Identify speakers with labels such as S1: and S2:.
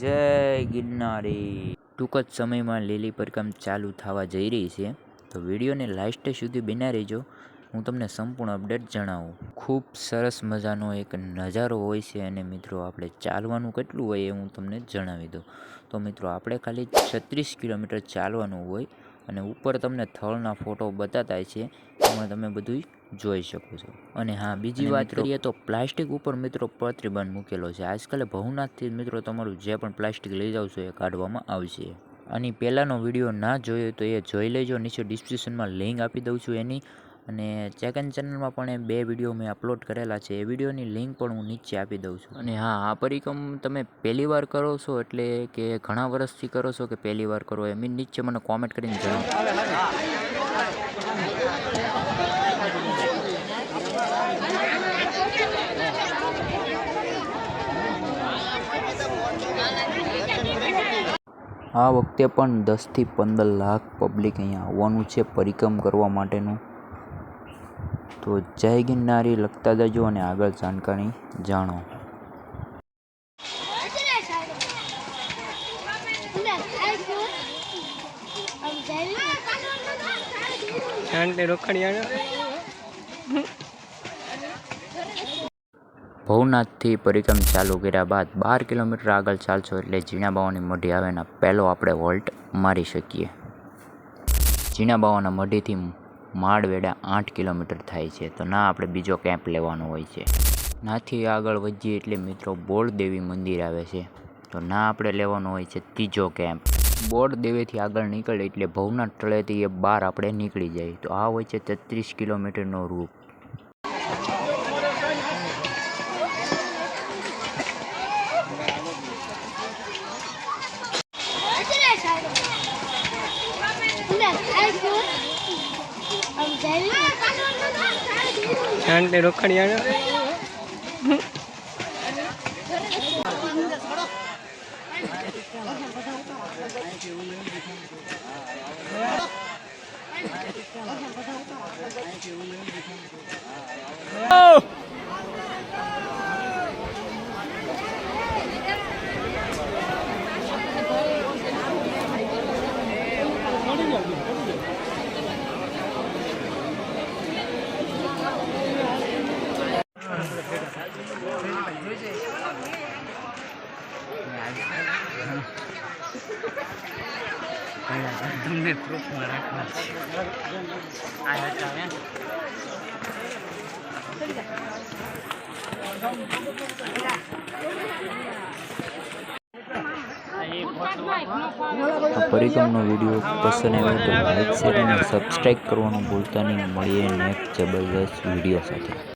S1: જય ગિરનારી. ટૂંક જ સમયમાં લીલી પરકામ ચાલુ થવા જઈ રહી છે. તો વિડીયોને લાસ્ટ સુધી બિના રહેજો. હું તમને સંપૂર્ણ અપડેટ જણાવું. ખૂબ સરસ મજાનો એક નજારો હોય છે અને મિત્રો, આપણે ચાલવાનું કેટલું હોય એ હું તમને જણાવી દઉં. તો મિત્રો, આપણે ખાલી છત્રીસ કિલોમીટર ચાલવાનું હોય. અને ઉપર તમને થળના ફોટો બતાતા છે એમાં તમે બધું જોઈ શકો છો. અને હા બીજી વાત કરીએ તો પ્લાસ્ટિક ઉપર મિત્રો પ્રતિબંધ મૂકેલો છે. આજકાલે ભવનાથથી મિત્રો તમારું જે પણ પ્લાસ્ટિક લઈ જાવ છો એ કાઢવામાં આવશે. અને પહેલાંનો વીડિયો ના જોયો તો એ જોઈ લેજો. નીચે ડિસ્ક્રિપ્શનમાં લિંક આપી દઉં છું એની. અને ચેકન ચેનલમાં પણ એ બે વીડિયો મેં અપલોડ કરેલા છે. એ વિડીયોની લિંક પણ હું નીચે આપી દઉં છું. અને હા, આ પરિક્રમ તમે પહેલી વાર કરો છો એટલે કે ઘણા વર્ષથી કરો છો કે પહેલી વાર કરો એમ નીચે મને કોમેન્ટ કરીને જણાવો. આ વખતે પણ દસથી પંદર લાખ પબ્લિક અહીંયા આવવાનું છે પરિક્રમ કરવા માટેનું. તો જય ગિરનારી લખતા જજો અને આગળ જાણકારી જાણો. ભવનાથથી પરિક્રમ ચાલુ કર્યા બાદ બાર કિલોમીટર આગળ ચાલશો એટલે ઝીણા બાવાની મઢી આવેના પહેલો આપણે વોલ્ટ મારી શકીએ. જીણાબાવાના મઢીથી માળવેડા આઠ કિલોમીટર થાય છે. તો ના, આપણે બીજો કેમ્પ લેવાનો હોય છે. નાથી આગળ વધીએ એટલે મિત્રો બોળદેવી મંદિર આવે છે. તો ના, આપણે લેવાનો હોય છે ત્રીજો કેમ્પ બોળદેવીથી આગળ નીકળે એટલે ભવનાથ તળેથી એ બાર આપણે નીકળી જાય. તો આ હોય છે તેત્રીસ કિલોમીટરનો રૂટ.
S2: શાંતિ રોકડિયા તમને પ્રૂફમાં રાખવા છે.
S1: આ પરિક્રમનો વીડિયો પસંદ આવ્યો તો લાઈક, શેર અને સબસ્ક્રાઈબ કરવાનું ભૂલતા નહીં. મળીએ નેક્સ્ટ જબરદસ્ત વીડિયો સાથે.